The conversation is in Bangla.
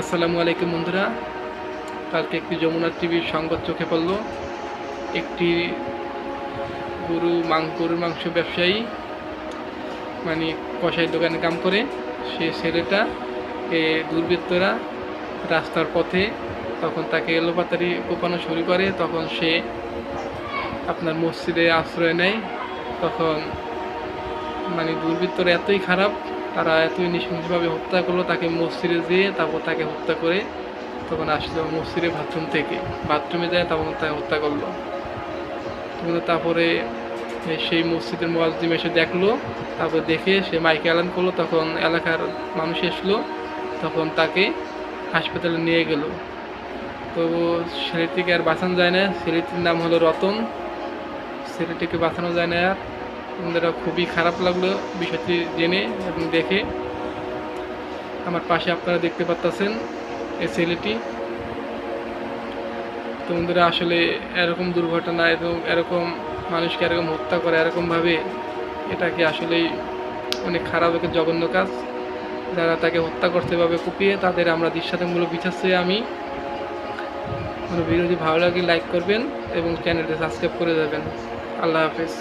আসসালামু আলাইকুম বন্ধুরা। কালকে একটি যমুনা টিভির সংবাদ চোখে পড়ল। একটি গরু মাং, গরুর মাংস ব্যবসায়ী মানে কষাই দোকানে কাম করে। সে ছেলেটা, এ দুর্বৃত্তরা রাস্তার পথে তখন তাকে এলোপাতারি কোপানো শুরু করে। তখন সে আপনার মসজিদে আশ্রয় নেয়। তখন মানে দুর্বৃত্তরা এতই খারাপ তারা এতই নৃশংসভাবে হত্যা করল, তাকে মসজিদে যেয়ে তারপর তাকে হত্যা করে তখন আসলো মসজিদের বাথরুম থেকে। বাথরুমে যায়, তখন তাকে হত্যা করল। তখন তারপরে সেই মসজিদের মোয়াজ্জিম এসে দেখল, তারপর দেখে সে মাইকে এলান করল, তখন এলাকার মানুষ এসলো, তখন তাকে হাসপাতালে নিয়ে গেল। তো ছেলেটিকে আর বাঁচানো যায় না, ছেলেটির নাম হলো রতন। ছেলেটিকে বাঁচানো যায় না আর। বন্ধুরা, খুবই খারাপ লাগল বিষয়টি জেনে এবং দেখে। আমার পাশে আপনারা দেখতে পাচ্ছেন এই ছেলেটি। তো বন্ধুরা, আসলে এরকম দুর্ঘটনা এবং এরকম মানুষকে এরকম হত্যা করে এরকমভাবে, এটা কি আসলেই অনেক খারাপ একটা জঘন্য কাজ? যারা তাকে হত্যা করতে পারবে কুপিয়ে, তাদের আমরা দৃষ্টান্তমূলক বিচার চেয়ে আমি। কোনো ভিডিওটি ভালো লাগে লাইক করবেন এবং চ্যানেলটি সাবস্ক্রাইব করে দেবেন। আল্লাহ হাফেজ।